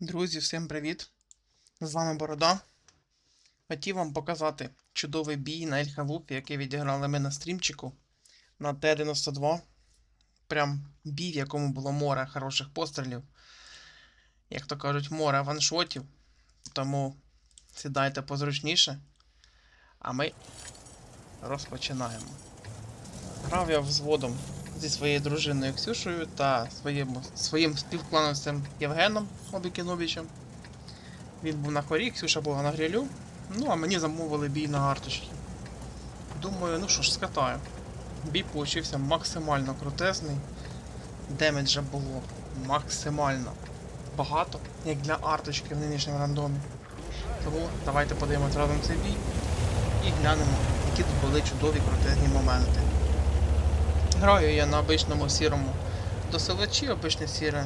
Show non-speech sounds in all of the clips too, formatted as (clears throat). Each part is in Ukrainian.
Друзі, всім привіт! З вами Борода. Хотів вам показати чудовий бій на Ельхалупі, який відіграли ми на стрімчику на Т-92. Прям бій, в якому було море хороших пострілів. Як то кажуть, море ваншотів. Тому сідайте позручніше. А ми розпочинаємо. Грав я взводом зі своєю дружиною Ксюшею та своїм, своїм співклановцем Євгеном Обікіновичем. Він був на хорі, Ксюша була на грилю. Ну, а мені замовили бій на арточки. Думаю, ну що ж, скатаю. Бій получився максимально крутезний. Демеджа було максимально багато, як для арточки в нинішньому рандомі. Тому давайте подивимось разом цей бій і глянемо, які тут були чудові крутезні моменти. Граю я на обичному сірому досилачі, обичне сіре,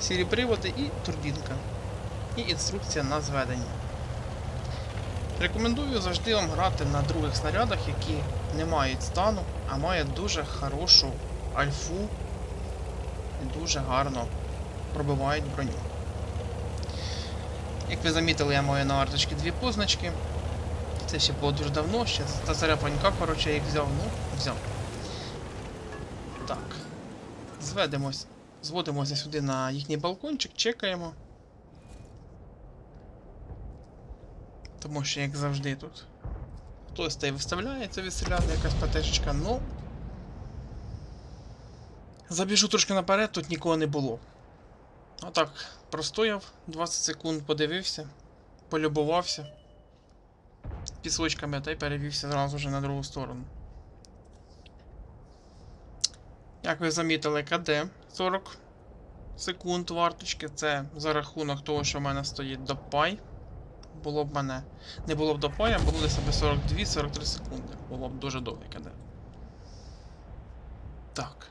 сірі приводи і турбінка. І інструкція на зведення. Рекомендую завжди вам грати на других снарядах, які не мають стану, а мають дуже хорошу альфу і дуже гарно пробивають броню. Як ви замітили, я маю на арточці дві позначки. Це ще було дуже давно, ще та царя панька, коротше, їх взяв, ну, взяв. Так. Зведемось. Зводимося сюди на їхній балкончик, чекаємо. Тому що, як завжди, тут хтось та й виставляється відстріляти якась ПТшечка, ну. Забіжу трошки наперед, тут нікого не було. Отак, простояв 20 секунд, подивився, полюбувався пісочками та й перевівся зразу вже на другу сторону. Як ви замітили, КД 40 секунд варточки. Це за рахунок того, що в мене стоїть допай. Було б мене. Не було б допая, було десь 42-43 секунди. Було б дуже довге КД. Так.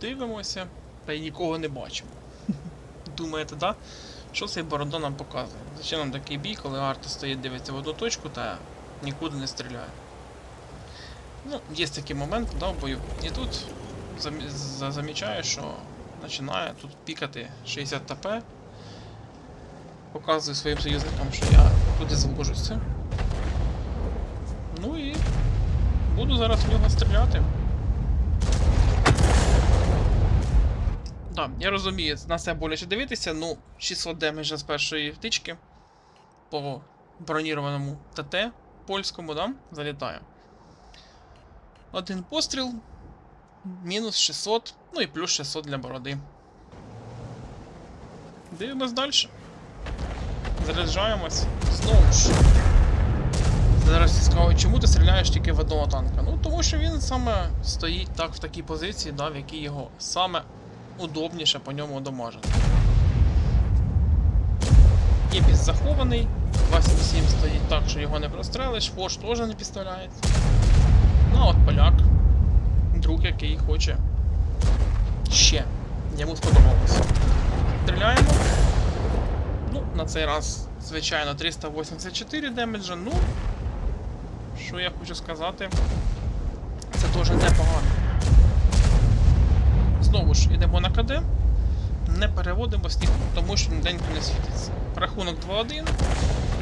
Дивимося, та й нікого не бачимо. (laughs) Думаєте, да? Що цей борода нам показує? Зачем нам такий бій, коли арта стоїть, дивиться в одну точку та нікуди не стріляє. Ну, є такий момент, да, в бою. І тут замі- за- замічаю, що починає тут пікати 60 ТП. Показую своїм союзникам, що я туди звожуся. Ну і буду зараз в нього стріляти. Так, я розумію, на це боляче дивитися, ну, 600 демеджа з першої втички по бронірованому ТТ польському, да? Залітаю. Один постріл, мінус 600, ну і плюс 600 для бороди. Дивимось далі. Заряджаємось. Знову ж. Зараз скажуть, чому ти стріляєш тільки в одного танка? Ну, тому що він саме стоїть так в такій позиції, да, в якій його саме удобніше по ньому домажити. Єпіс захований, 277 стоїть так, що його не прострелиш, фош теж не підставляється. Ну а от поляк, друг, який хоче ще. Йому сподобалося. Стріляємо. Ну, на цей раз, звичайно, 384 демеджа. Ну, що я хочу сказати, це теж непогано. Знову ж йдемо на КД, не переводимо сніг, тому що ніденько не світиться. Рахунок 2-1,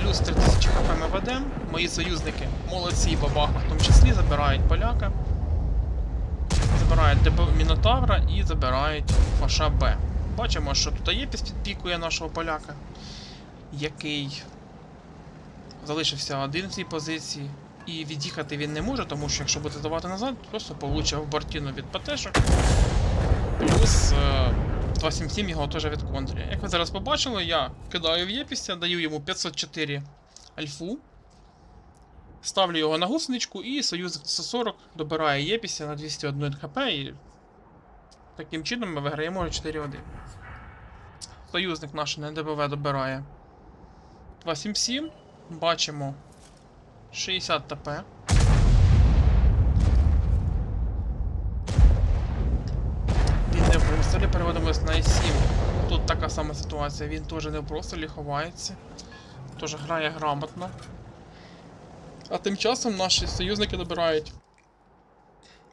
плюс 3000 хп ми ведемо. Мої союзники молодці, бабаха, в тому числі забирають поляка, забирають ДБ Мінотавра і забирають Фаша Б. Бачимо, що тут є підпікує нашого поляка, який залишився один в цій позиції. І від'їхати він не може, тому що якщо буде здавати назад, просто получив бортіну від ПТшок. Плюс е, 277 його теж від. Як ви зараз побачили, я кидаю в Єпіся, даю йому 504 альфу. Ставлю його на гусеничку і союзник 140 добирає Єпіся на 201 хп і таким чином ми виграємо 4-1. Союзник наш на ДБВ добирає 277. Бачимо 60 ТП. Переводимось на i7. Тут така сама ситуація, він теж не в прострілі ховається. Теж грає грамотно. А тим часом наші союзники добирають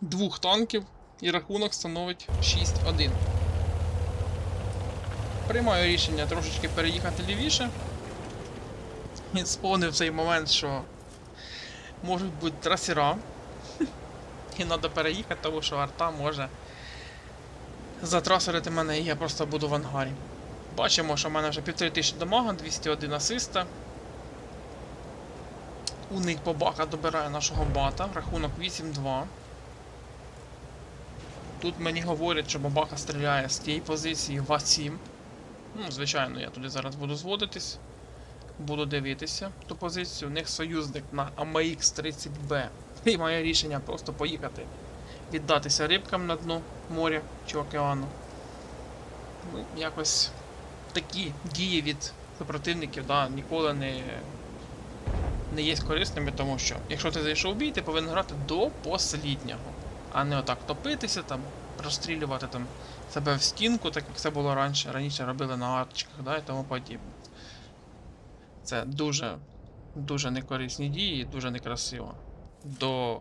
двох танків І рахунок становить 6-1. Приймаю рішення трошечки переїхати лівіше. І сповнив цей момент, що можуть бути трасера. І треба переїхати, тому що арта може затрасерити мене і я просто буду в ангарі. Бачимо, що в мене вже 1500 дамага, 201 асиста. У них бабаха добирає нашого бата, рахунок 8-2. Тут мені говорять, що бабаха стріляє з тієї позиції в А7. Ну, звичайно, я туди зараз буду зводитись. Буду дивитися ту позицію. У них союзник на AMX-30B. І має рішення просто поїхати. Віддатися рибкам на дно моря чи океану. Ну, якось такі дії від супротивників да, ніколи не, не є корисними, тому що якщо ти зайшов в бій, ти повинен грати до посліднього, а не отак топитися, там, розстрілювати там, себе в стінку, так як це було раніше, раніше робили на арчиках да, і тому подібне. Це дуже, дуже некорисні дії, дуже некрасиво до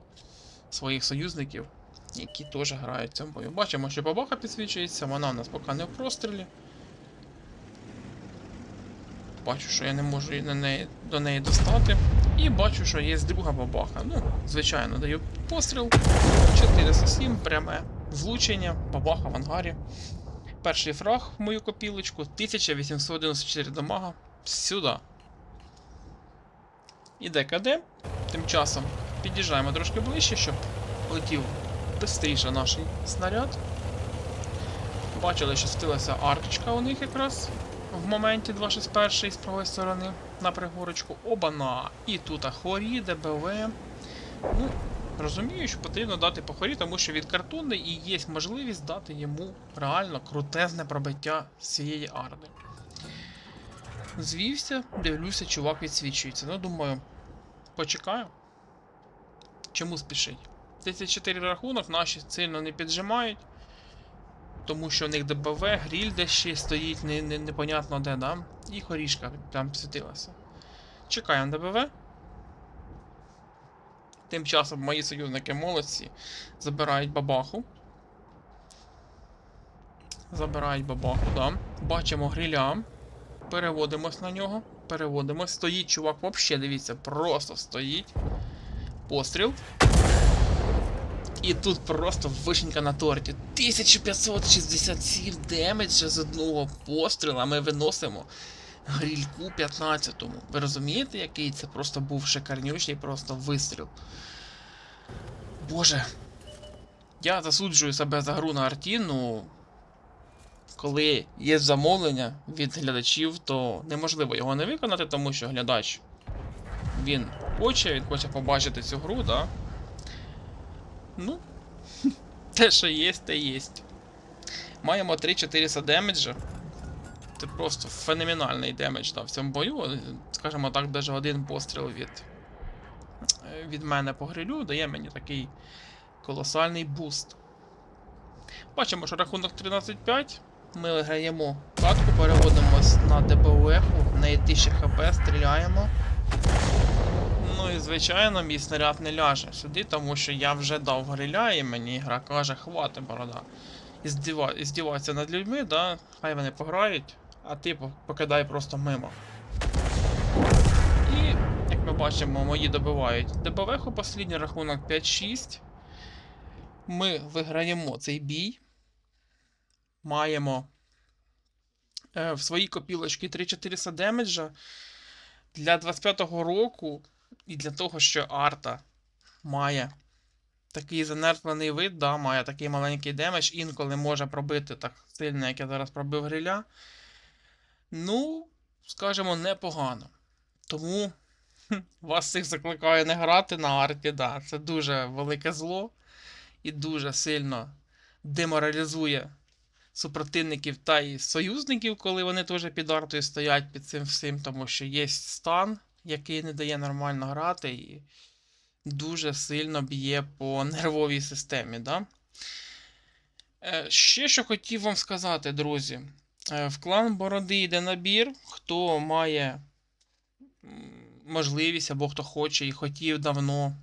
своїх союзників, які теж грають в цьому бою. Бачимо, що бабаха підсвічується, вона у нас поки не в прострілі. Бачу, що я не можу і на неї, до неї достати. І бачу, що є друга бабаха. Ну, звичайно, даю постріл. 407, пряме влучення, бабаха в ангарі. Перший фраг в мою копілочку, 1894 дамага. Сюди. Іде КД. Тим часом під'їжджаємо трошки ближче, щоб летів швидше наш снаряд. Бачили, що стилася аркочка у них якраз в моменті 261 з правої сторони на пригорочку. Оба-на! І тут хорі, ДБВ. Ну, розумію, що потрібно дати по хорі, тому що від картони і є можливість дати йому реально крутезне пробиття цієї арди. Звівся, дивлюся, чувак відсвічується. Ну, думаю, почекаю. Чому спішить? 34 рахунок, наші сильно не піджимають. Тому що у них ДБВ, гріль де ще стоїть, не, не, непонятно де, да? І хорішка там світилася. Чекаємо ДБВ. Тим часом мої союзники молодці забирають бабаху. Забирають бабаху, да. Бачимо гриля. Переводимось на нього. Переводимось. Стоїть чувак взагалі, дивіться, просто стоїть. Постріл. І тут просто вишенька на торті. 1567 демеджа з одного постріла ми виносимо грільку 15-му. Ви розумієте, який це просто був шикарнючий просто вистріл. Боже. Я засуджую себе за гру на арті, ну. Коли є замовлення від глядачів, то неможливо його не виконати, тому що глядач він хоче, він хоче побачити цю гру, да? Ну, (laughs) те, що є, те є. Маємо 3400 демеджа. Це просто феноменальний демедж да, в цьому бою. Скажімо так, навіть один постріл від, від мене по грилю дає мені такий колосальний буст. Бачимо, що рахунок 13-5. Ми виграємо катку, переводимось на ДБУЕ, в неї 1000 хп, стріляємо. Звичайно, мій снаряд не ляже сюди, тому що я вже дав гриля, і мені гра каже, хвати борода. І здіва... здіватися над людьми, да? хай вони пограють, а ти покидай просто мимо. І, як ми бачимо, мої добивають ДБВ послідній рахунок 5-6. Ми виграємо цей бій. Маємо е, в своїй копілочці 3400 демеджа. Для 25-го року і для того, що арта має такий занервлений вид, да, має такий маленький демедж, інколи може пробити так сильно, як я зараз пробив гриля. Ну, скажімо, непогано. Тому (laughs) вас всіх закликаю не грати на арті, да, це дуже велике зло і дуже сильно деморалізує супротивників та і союзників, коли вони теж під артою стоять під цим всім, тому що є стан, який не дає нормально грати, і дуже сильно б'є по (laughs) нервовій системі. Да? Е, Ще що хотів вам сказати, друзі. Е, В клан Бороди йде набір, хто має можливість або хто хоче і хотів давно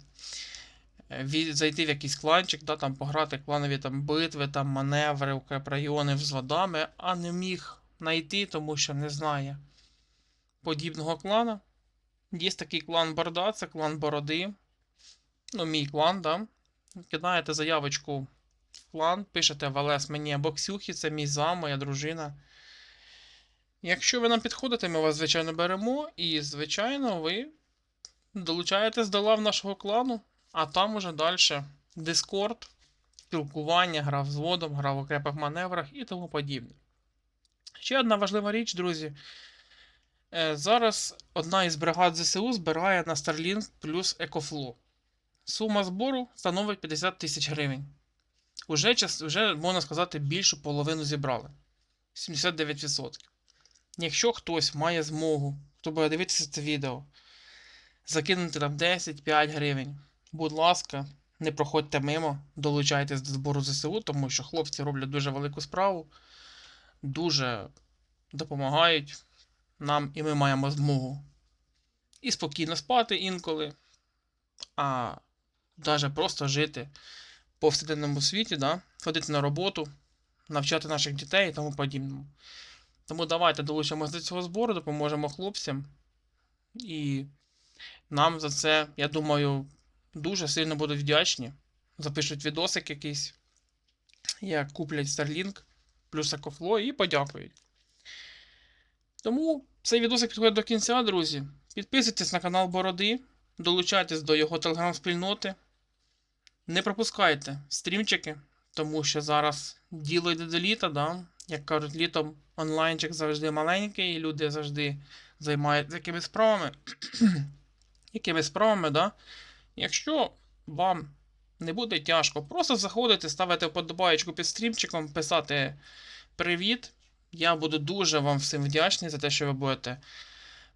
е, зайти в якийсь кланчик, да, там пограти кланові там битви, там маневри, укрепрайони з водами, а не міг знайти, тому що не знає подібного клана. Є такий клан Борда, це клан Бороди. Ну, мій клан, да. Кидаєте заявочку в клан, пишете Валес мені або Ксюхі, це мій зам, моя дружина. Якщо ви нам підходите, ми вас, звичайно, беремо, і, звичайно, ви долучаєтесь до лав нашого клану, а там уже далі Discord, спілкування, гра взводом, гра в окрепих маневрах і тому подібне. Ще одна важлива річ, друзі. Е, Зараз одна із бригад ЗСУ збирає на Starlink плюс EcoFlow. Сума збору становить 50 тисяч гривень. Уже, уже, можна сказати, більшу половину зібрали. 79%. Якщо хтось має змогу, хто буде дивитися це відео, закинути там 10-5 гривень, будь ласка, не проходьте мимо, долучайтесь до збору ЗСУ, тому що хлопці роблять дуже велику справу, дуже допомагають нам, і ми маємо змогу і спокійно спати інколи, а навіть просто жити в повсякденному світі, да? ходити на роботу, навчати наших дітей і тому подібному. Тому давайте долучимося до цього збору, допоможемо хлопцям. І нам за це, я думаю, дуже сильно будуть вдячні. Запишуть відосик якийсь, як куплять Starlink плюс EcoFlow і подякують. Тому цей відосик підходить до кінця, друзі. Підписуйтесь на канал Бороди, долучайтесь до його телеграм-спільноти. Не пропускайте стрімчики, тому що зараз діло йде до літа, да? як кажуть, літом онлайнчик завжди маленький, і люди завжди займаються якимись справами. (clears throat) якимись справами, да? Якщо вам не буде тяжко, просто заходите, ставите вподобаєчку під стрімчиком, писати привіт. Я буду дуже вам всім вдячний за те, що ви будете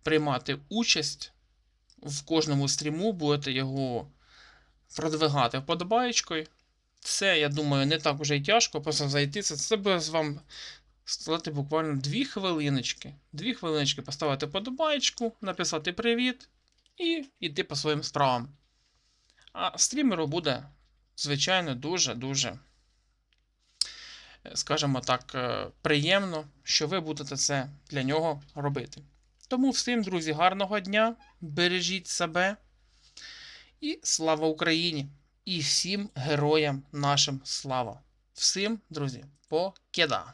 приймати участь в кожному стріму, будете його продвигати вподобаєчкою. Це, я думаю, не так уже й тяжко, просто зайти. Це, це буде з вам стати буквально дві хвилиночки. Дві хвилиночки поставити вподобаєчку, написати привіт і йти по своїм справам. А стрімеру буде, звичайно, дуже-дуже, скажімо так, е, приємно, що ви будете це для нього робити. Тому всім, друзі, гарного дня, бережіть себе і слава Україні! І всім героям нашим слава! Всім, друзі, покеда!